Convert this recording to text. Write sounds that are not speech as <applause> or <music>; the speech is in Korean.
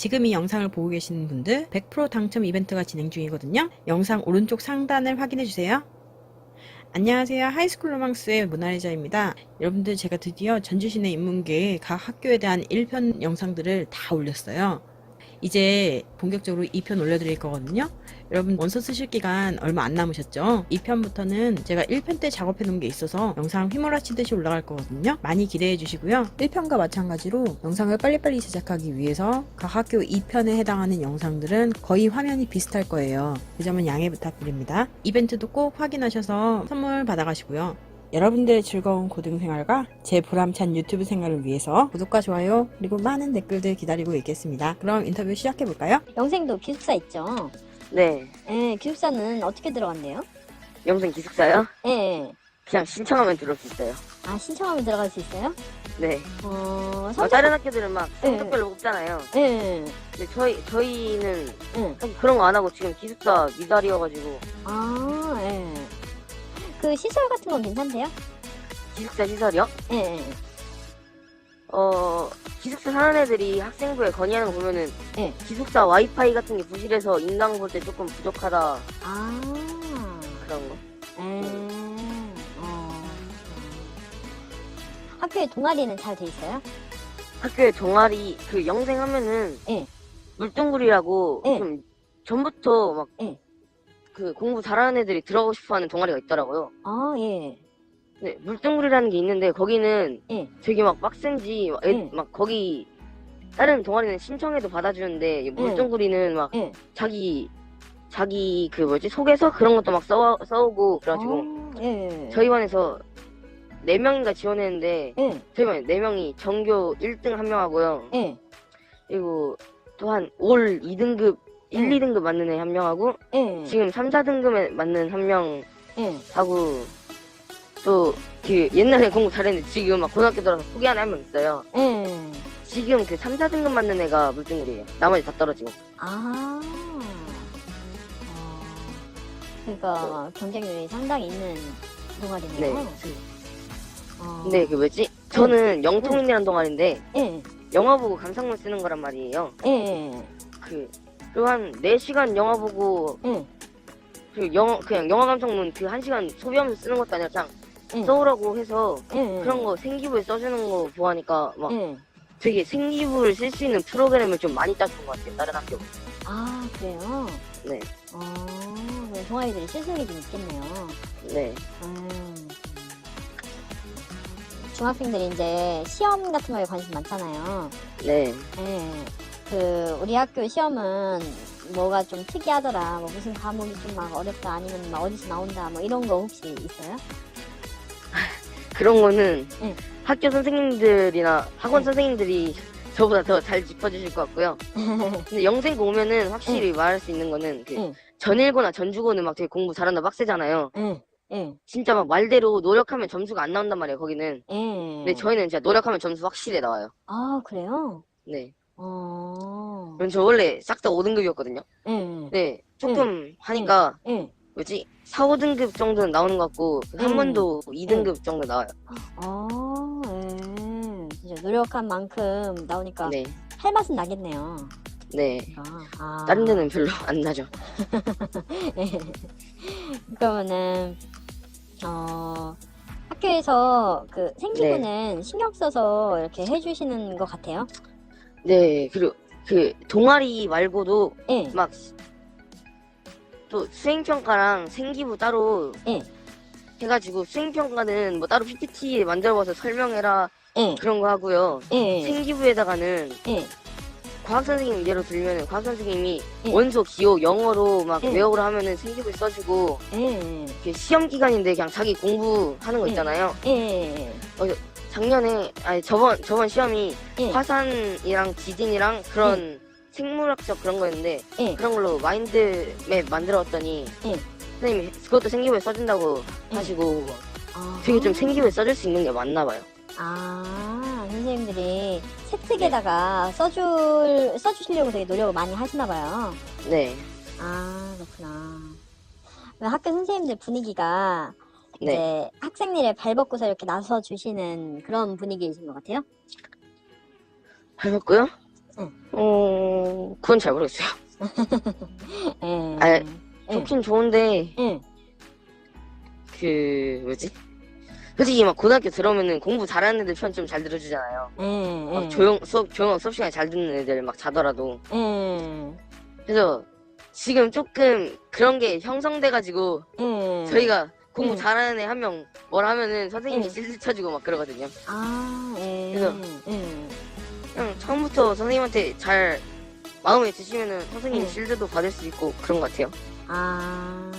지금 이 영상을 보고 계시는 분들 100% 당첨 이벤트가 진행 중이거든요. 영상 오른쪽 상단을 확인해 주세요. 안녕하세요. 하이스쿨 로망스의 모나리자입니다. 여러분들 제가 드디어 전주시내 인문계 각 학교에 대한 1편 영상들을 다 올렸어요. 이제 본격적으로 2편 올려드릴 거거든요. 여러분 원서 쓰실 기간 얼마 안 남으셨죠? 2편부터는 제가 1편 때 작업해 놓은 게 있어서 영상 휘몰아치듯이 올라갈 거거든요. 많이 기대해 주시고요. 1편과 마찬가지로 영상을 빨리빨리 제작하기 위해서 각 학교 2편에 해당하는 영상들은 거의 화면이 비슷할 거예요. 그 점은 양해 부탁드립니다. 이벤트도 꼭 확인하셔서 선물 받아가시고요. 여러분들의 즐거운 고등생활과 제 보람찬 유튜브 생활을 위해서 구독과 좋아요 그리고 많은 댓글들 기다리고 있겠습니다. 그럼 인터뷰 시작해볼까요? 영생도 기숙사 있죠? 네, 예, 기숙사는 어떻게 들어간대요? 영생 기숙사요? 예, 예. 그냥 신청하면 들어올 수 있어요. 아, 신청하면 들어갈 수 있어요? 네. 어, 어, 성적, 다른 학교들은 막 네. 성적별로 뽑잖아요. 예, 예, 근데 저희 저희는 예. 그런 거 안 하고 지금 기숙사 미달이어가지고 아, 예. 그 시설 같은 건 괜찮대요? 기숙사 시설이요? 예, 예. 어 기숙사 사는 애들이 학생부에 건의하는 거 보면은 네. 기숙사 와이파이 같은 게 부실해서 인강 볼 때 조금 부족하다 아, 그런 거. 예. 어. 학교에 동아리는 잘 돼 있어요? 학교에 동아리 그 영생 하면은 네. 물동굴이라고 네. 좀 전부터 막 그 네. 공부 잘하는 애들이 들어가고 싶어하는 동아리가 있더라고요. 아, 예. 네, 물동굴이라는 게 있는데 거기는 예. 되게 막 빡센지 막, 애- 예. 막 거기 다른 동아리는 신청해도 받아주는데 이 물동굴이는 막 예. 자기 자기 그 뭐지 속에서 그런 것도 막 써, 써오고 그래가지고 아, 예. 저희 반에서 네 명인가 지원했는데 예, 저희 반에 네 명이 전교 1등 한 명하고요 예, 그리고 또한 올 2등급 1, 음. 2등급 맞는 애 한 명하고 예. 지금 3, 4등급에 맞는 한 명 예. 하고 또 그 옛날에 공부 잘했는데 지금 막 고등학교 들어서 포기하는 한명 있어요. 예. 지금 그 3, 4등급 맞는 애가 물등급이에요. 나머지 다 떨어지고. 아. 어, 그러니까 경쟁률이 상당히 있는 동아리네요. 네. 어, 근데 그 뭐지? 저는 영통이라는 동아리인데 예, 영화 보고 감상문 쓰는 거란 말이에요. 예, 그 그리고 한 4시간 영화 보고 예, 그 영화 그냥 영화 감상문 그 1시간 소비하면서 쓰는 것도 아니라 그냥 예. 써오라고 해서 예. 그런 거 생기부에 써주는 거 보하니까 막 예. 되게 생기부를 쓸 수 있는 프로그램을 좀 많이 짜준 것 같아요. 다른 학교. 아, 그래요? 네. 어, 네, 동아리들이 실습이 좀 있겠네요. 네. 음. 중학생들이 이제 시험 같은 거에 관심 많잖아요. 네. 예. 그, 우리 학교 시험은 뭐가 좀 특이하더라. 뭐 무슨 과목이 좀 막 어렵다. 아니면 막 어디서 나온다. 뭐 이런 거 혹시 있어요? <laughs> 그런 거는 응. 학교 선생님들이나 학원 응. 선생님들이 저보다 더 잘 짚어주실 것 같고요. <laughs> 근데 영생고 오면은 확실히 말할 수 있는 거는 그 응. 전일고나 전주고는 막 되게 공부 잘한다 빡세잖아요. 예, 예, 진짜 막 말대로 노력하면 점수가 안 나온단 말이에요, 거기는. 예. 근데 저희는 진짜 노력하면 점수 확실히 나와요. 아, 그래요? 네. 어. 저 원래 싹 다 5등급이었거든요. 예, 네. 조금 하니까 예. 뭐지? 4, 5등급 정도는 나오는 것 같고 한 응. 번도 2등급 정도 나와요. 어, 예. 진짜 노력한 만큼 나오니까 네. 할 맛은 나겠네요. 네. 아, 아. 다른 데는 별로 안 나죠. <laughs> 예. 그러면은 어 학교에서 그 생기부는 신경 써서 이렇게 해주시는 것 같아요. 네. 그리고 그 동아리 말고도 예, 막또 수행평가랑 생기부 따로 예. 해가지고 수행평가는 뭐 따로 PPT 만들어봐서 설명해라 예, 그런 거 하고요. 예, 생기부에다가는 예, 과학 선생님 예로 들면은 과학 선생님이 예. 원소 기호 영어로 막 예. 외우라 하면은 생기부에 써주고 예, 이렇게 시험 기간인데 그냥 자기 공부하는 거 예. 있잖아요. 예, 작년에 아니 저번 저번 시험이 예, 화산이랑 지진이랑 그런 생물학적 그런 거였는데 예. 그런 걸로 마인드맵 만들었더니 예. 선생님이 그것도 생기부에 써준다고 예. 하시고 아. 되게 좀 생기부에 써줄 수 있는 게 많나 봐요. 아, 선생님들이 채택에다가 써줄, 써주시려고 되게 노력을 많이 하시나 봐요. 네, 아, 그렇구나. 학교 선생님들 분위기가 네, 이제 학생일에 발벗고서 이렇게 나서 주시는 그런 분위기이신 것 같아요. 해봤고요. 응. 어 그건 잘 모르겠어요. <laughs> 예. 아, 예. 좋긴 좋은데 예. 그 뭐지? 솔직히 막 고등학교 들어오면은 공부 잘하는 애들 편 좀 잘 들어주잖아요. 예. 막 조용 수업 조용 수업 시간에 잘 듣는 애들 막 자더라도 예. 그래서 지금 조금 그런 게 형성돼가지고 예. 저희가 공부 음. 잘하는 애 한 명 뭘 하면은 선생님이 음. 실드 쳐주고 막 그러거든요. 아, 예. 그래서- 예. 그냥 처음부터 선생님한테 잘 마음에 드시면은 선생님 음. 실드도 받을 수 있고 그런 것 같아요. 아.